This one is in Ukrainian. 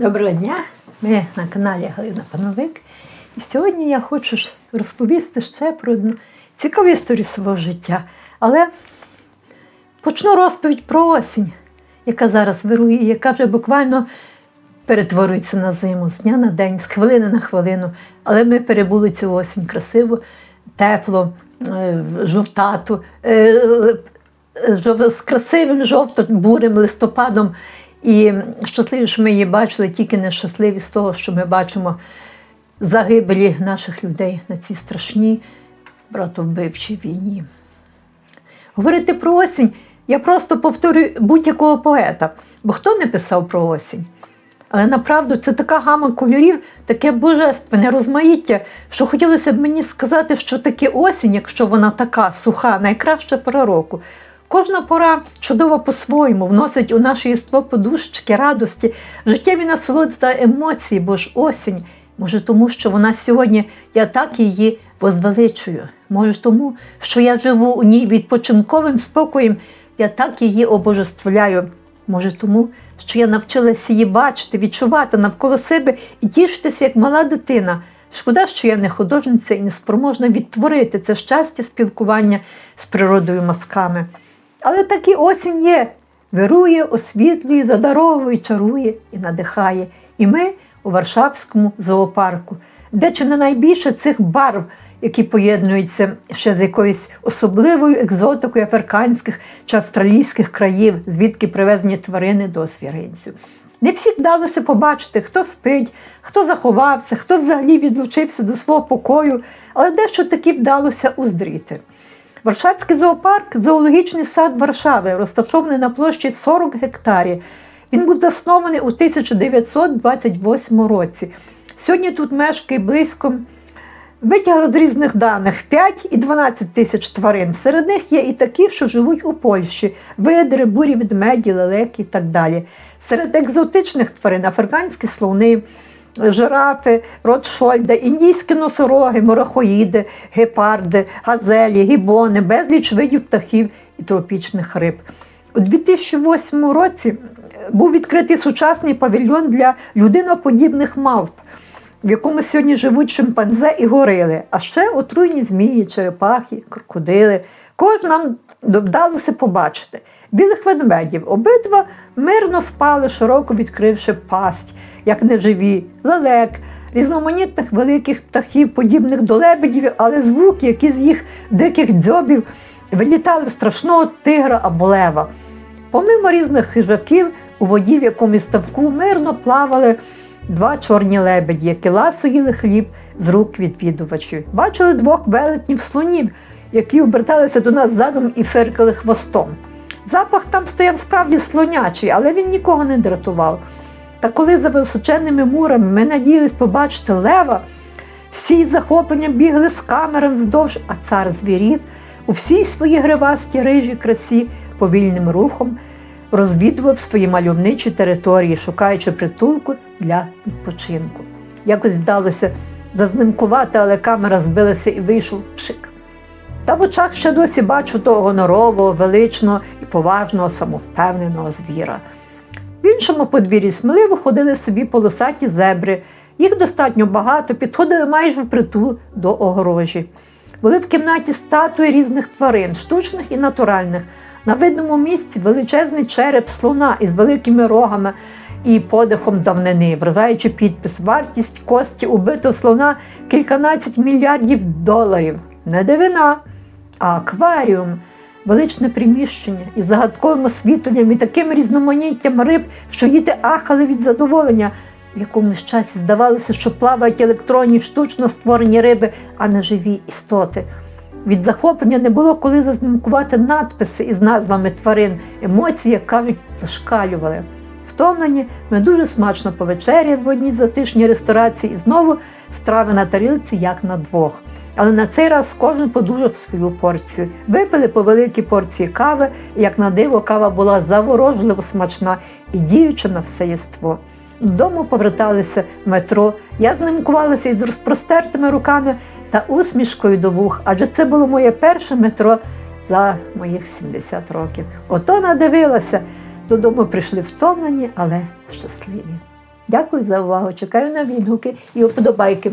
Доброго дня! Ми на каналі Галина Пановик. І сьогодні я хочу розповісти ще про одну цікаву історію свого життя. Але почну розповідь про осінь, яка зараз вирує, яка вже буквально перетворюється на зиму з дня на день, з хвилини на хвилину. Але ми перебули цю осінь красиво, тепло, е, жовтату, е, е, з красивим жовто-бурим листопадом. І щасливі, що ми її бачили, тільки не щасливі з того, що ми бачимо загибелі наших людей на цій страшній братовбивчій війні. Говорити про осінь я просто повторюю будь-якого поета, бо хто не писав про осінь? Але направду це така гама кольорів, таке божественне розмаїття, що хотілося б мені сказати, що таке осінь, якщо вона така суха, найкраща пора року. Кожна пора чудово по-своєму вносить у наше єство подушечки, радості, життєві насолоди та емоції, бо ж осінь. Може, тому що вона сьогодні, я так її возвеличую. Може, тому, що я живу у ній відпочинковим спокоєм, я так її обожествляю. Може, тому, що я навчилася її бачити, відчувати навколо себе і тішитися, як мала дитина. Шкода, що я не художниця і не спроможна відтворити це щастя спілкування з природою мазками. Але таки осінь є, вирує, освітлює, задаровує, чарує і надихає. І ми у Варшавському зоопарку, де чи не найбільше цих барв, які поєднуються ще з якоюсь особливою екзотикою африканських чи австралійських країв, звідки привезені тварини до звіринців. Не всіх вдалося побачити, хто спить, хто заховався, хто взагалі відлучився до свого покою, але дещо таки вдалося уздріти. Варшавський зоопарк зоологічний сад Варшави, розташований на площі 40 гектарів. Він був заснований у 1928 році. Сьогодні тут мешкає близько витягли з різних даних 5 і 12 тисяч тварин. Серед них є і такі, що живуть у Польщі: видри, бурі ведмеді, лелеки і так далі. Серед екзотичних тварин африканські слони, жирафи, ротшольда, індійські носороги, морахоїди, гепарди, газелі, гібони, безліч видів птахів і тропічних риб. У 2008 році був відкритий сучасний павільйон для людиноподібних мавп, в якому сьогодні живуть шимпанзе і горили, а ще отруйні змії, черепахи, крокодили. Кого ж нам вдалося побачити. Білих ведмедів обидва мирно спали, широко відкривши пасть, як неживі, лелек, різноманітних великих птахів, подібних до лебедів, але звуки, які з їх диких дзьобів вилітали страшного тигра або лева. Помимо різних хижаків, у воді в якомусь ставку мирно плавали два чорні лебеді, які ласо їли хліб з рук відвідувачів. Бачили двох велетнів слонів, які оберталися до нас задом і фиркали хвостом. Запах там стояв справді слонячий, але він нікого не дратував. Та коли за височенними мурами ми надіялись побачити лева, всі з захопленням бігли з камерами вздовж, а цар звірів у всій своїй гривастій рижій красі повільним рухом розвідував свої мальовничі території, шукаючи притулку для відпочинку. Якось вдалося зазнимкувати, але камера збилася і вийшов пшик. Та в очах ще досі бачу того гонорового, величного і поважного, самовпевненого звіра. В іншому подвір'ї сміливо ходили собі полосаті зебри. Їх достатньо багато, підходили майже впритул до огорожі. Були в кімнаті статуї різних тварин, штучних і натуральних. На видному місці величезний череп слона із великими рогами і подихом давнини, вражаючи підпис, вартість кості убитого слона кільканадцять мільярдів доларів. Не дивина, а акваріум, величне приміщення із загадковим освітленням і таким різноманіттям риб, що діти ахали від задоволення. В якомусь часі здавалося, що плавають електронні штучно створені риби, а не живі істоти. Від захоплення не було коли зазнимкувати надписи із назвами тварин. Емоції, як кажуть, зашкалювали. Втомлені, ми дуже смачно повечеряли в одній затишній ресторації і знову страви на тарілці, як на двох. Але на цей раз кожен подужав свою порцію. Випили по великій порції кави, і, як на диво, кава була заворожливо смачна і діюча на все єство. Додому поверталися в метро. Я знимкувалася із розпростертими руками та усмішкою до вух, адже це було моє перше метро за моїх 70 років. Ото надивилася. Додому прийшли втомлені, але щасливі. Дякую за увагу. Чекаю на відгуки і вподобайки.